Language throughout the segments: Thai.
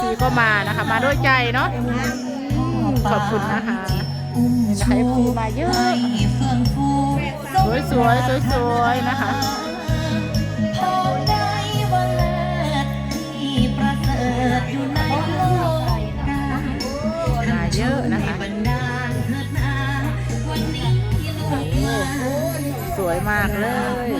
ซีก็มานะคะ มาด้วยใจเนาะขอบคุณนะคะนี่นะคะ FC มาเยอะสวยสวยสวยสวยๆนะคะมาเยอะนะคะสวยมากเลย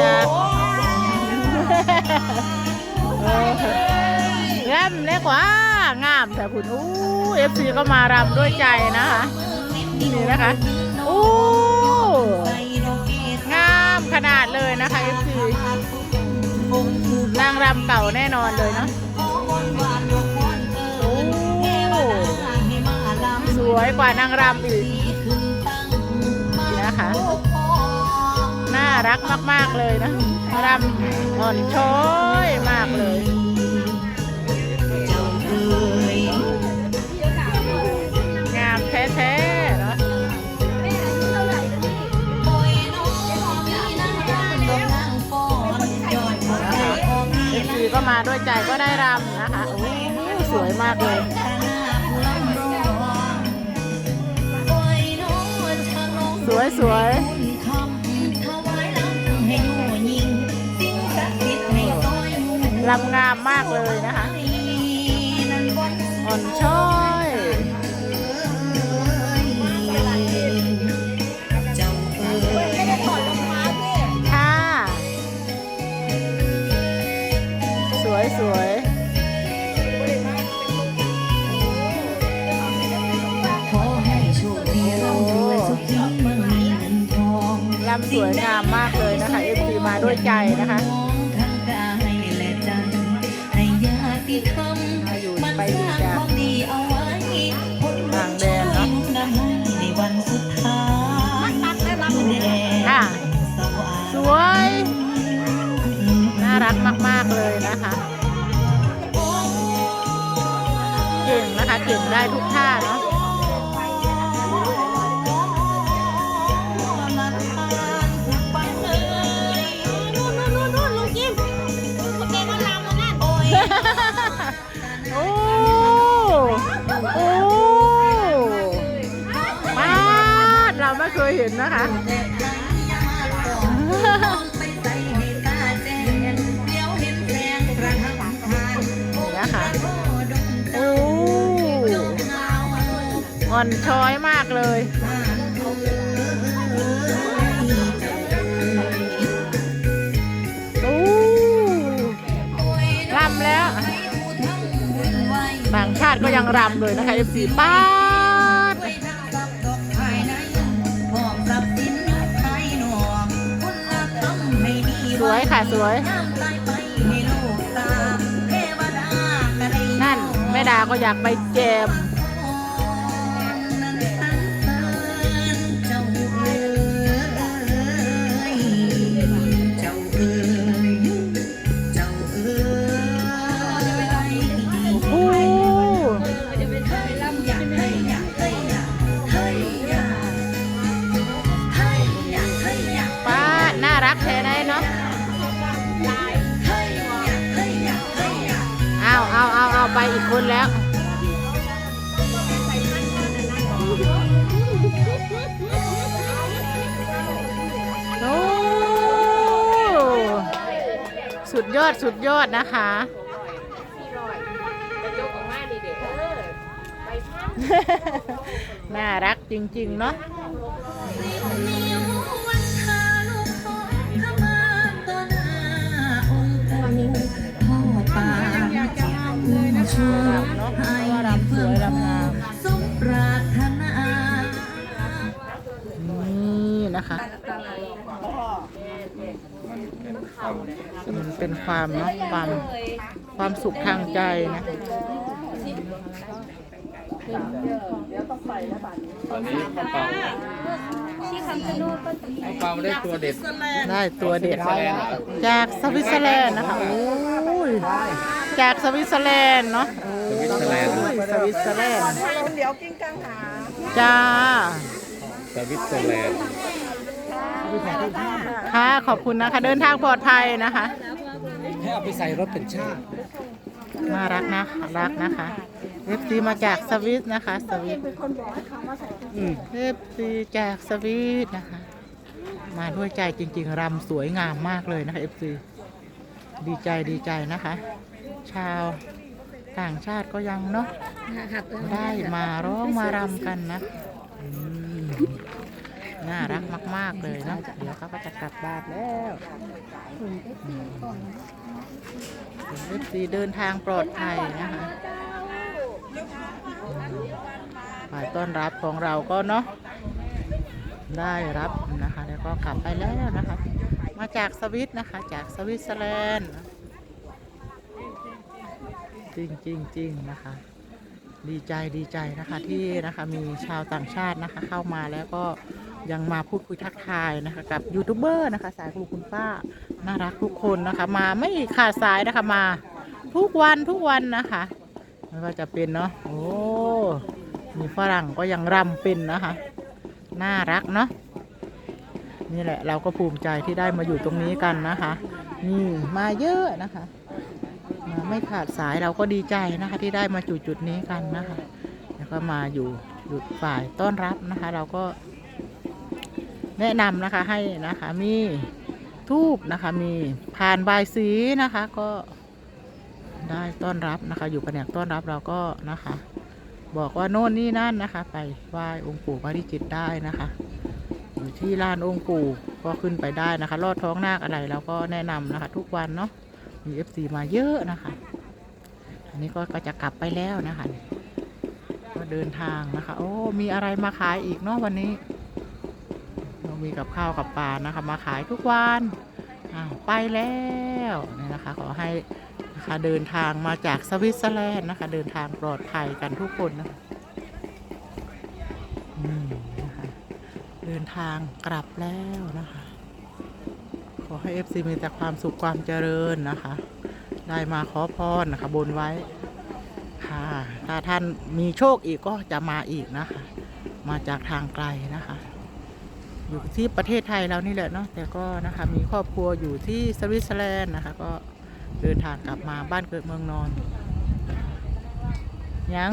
จากแรมเล็กกว่างามแต่คุณอู้เอฟซีก็มารำด้วยใจนะคะนี่นะคะอู้งามขนาดเลยนะคะเอฟซีนางรำเก่าแน่นอนเลยเนาะโอ้สวยกว่านางรำอีก รักมาก ๆ เลยนะรำอ่อนช้อยมากเลยงามแท้ๆเนาะเอฟซีก็มาด้วยใจก็ได้รำนะคะโอ้สวยมากเลยสวยสวย ลำงามมากเลยนะคะ อ่อนช้อยข้าเอ๋ยค่ะสวยสวยขอให้โชคดีร่ำรวยสุขีมั่งมีเงินทองลำสวยงามมากเลยนะคะเอฟซีมาด้วยใจนะคะ ญาติธรรมมาอยู่มันไปสดีร้างจ้ะความดีเอาไว้คนต่างแดนเนอะนำให้ในวันสุดท้ายดูแลค่ะสว่างสวย น่ารักมาก ๆ เลยนะคะ เก่งนะคะ เก่งได้ทุกท่าเนาะ นนะคะนะคะโอ้อ่อนช้อยมากเลยโอ้รำแล้วต่างชาติก็ยังรำเลยนะคะ FC ป้า ค่ะสวย นั่นแม่ดาก็อยากไปแจมเจ้าเอ๋ยเจ้าเอ๋ยโอ้ป้าน่ารักแท้ได้ พ้นแล้วโอ้สุดยอดสุดยอดนะคะน่ารักจริง ๆ เนาะ สวยงามสมปรารถนานี่นะคะเป็นความเนาะความความสุขทางใจนะ ตอนนี้ข้าวเปล่าที่คำชะโนดก็ข้าวเปล่าได้ตัวเด็ดได้ตัวเด็ดสวิตเซอร์แลนด์เหรอจากสวิตเซอร์แลนด์นะคะโอ้ยจากสวิตเซอร์แลนด์เนาะสวิตเซอร์แลนด์โอ้ยสวิตเซอร์แลนด์เดี๋ยวกินกังหาจ้าสวิตเซอร์แลนด์ค่ะขอบคุณนะคะ เดินทางปลอดภัยนะคะให้เอาไปใส่รถเป็นชาติ น่ารักนะรักนะคะเอฟซีมาจากสวิตนะคะ สวิตเอฟซีจากสวิตนะคะ มาด้วยใจจริง ๆรำสวยงามมากเลยนะคะเอฟซีดีใจดีใจนะคะ ชาวต่างชาติก็ยังเนาะได้มาร้องมารำกันนะอืม น่ารักมาก ๆ เลยเนาะเดี๋ยวเขาก็จะกลับบ้านแล้วเอฟซีเดินทางปลอดภัยนะคะฝ่ายต้อนรับของเราก็เนาะได้รับนะคะ แล้วก็กลับไปแล้วนะคะ มาจากสวิตนะคะ จากสวิตเซอร์แลนด์จริงจริงจริงนะคะดีใจดีใจนะคะที่นะคะมีชาวต่างชาตินะคะเข้ามาแล้วก็ ยังมาพูดคุยทักทายนะคะ กับยูทูบเบอร์นะคะ สายคุณลุงคุณป้าน่ารักทุกคนนะคะ มาไม่ขาดสายนะคะมาทุกวันทุกวันนะคะไม่ว่าจะเป็นเนาะโอ้มีฝรั่งก็ยังรำเป็นนะคะ น่ารักเนาะนี่แหละเราก็ภูมิใจที่ได้มาอยู่ตรงนี้กันนะคะนี่มาเยอะนะคะมาไม่ขาดสายเราก็ดีใจนะคะ ที่ได้มาจุดจุดนี้กันนะคะ แล้วก็มาอยู่อยู่ฝ่ายต้อนรับนะคะ เราก็ แนะนำนะคะให้นะคะมีทูบนะคะมีผ่านบายสีนะคะก็ได้ต้อนรับนะคะ อยู่แผนกต้อนรับเราก็นะคะ บอกว่าโน่นนี่นั่นนะคะ ไปไหว้องค์ปู่ปาริจิตได้นะคะอยู่ที่ลานองค์ปู่ก็ขึ้นไปได้นะคะ ลอดท้องนาคอะไรเราก็แนะนำนะคะ ทุกวันเนาะมีเอฟซีมาเยอะนะคะ อันนี้ก็ก็จะกลับไปแล้วนะคะ ก็เดินทางนะคะ โอ้มีอะไรมาขายอีกเนาะวันนี้ มีกับข้าวกับปลานะคะ มาขายทุกวันอ้าวไปแล้วนี่นะคะ ขอให้นะคะเดินทางมาจากสวิตเซอร์แลนด์นะคะ เดินทางปลอดภัยกันทุกคนนะคะอืมนะคะเดินทางกลับแล้วนะคะ ขอให้เอฟซีมีแต่ความสุขความเจริญนะคะ ได้มาขอพรนะคะบนไว้ค่ะถ้าท่านมีโชคอีกก็จะมาอีกนะคะ มาจากทางไกลนะคะ อยู่ที่ประเทศไทยเรานี่แหละเนาะแต่ก็นะคะมีครอบครัวอยู่ที่สวิตเซอร์แลนด์นะคะ ก็เดินทางกลับมาบ้านเกิดเมืองนอนยัง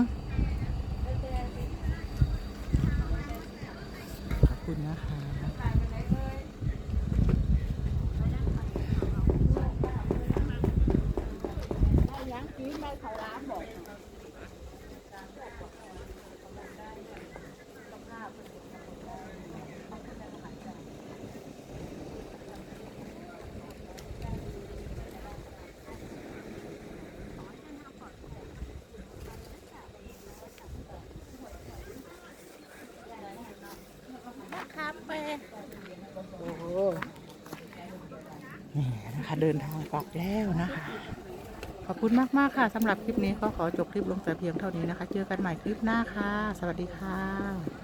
ขอบคุณนะคะ โอ้โหนี่นะคะเดินทางกลับแล้วนะคะ ขอบคุณมากๆค่ะสำหรับคลิปนี้ก็ขอจบคลิปลงแต่เพียงเท่านี้นะคะ เจอกันใหม่คลิปหน้าค่ะ สวัสดีค่ะ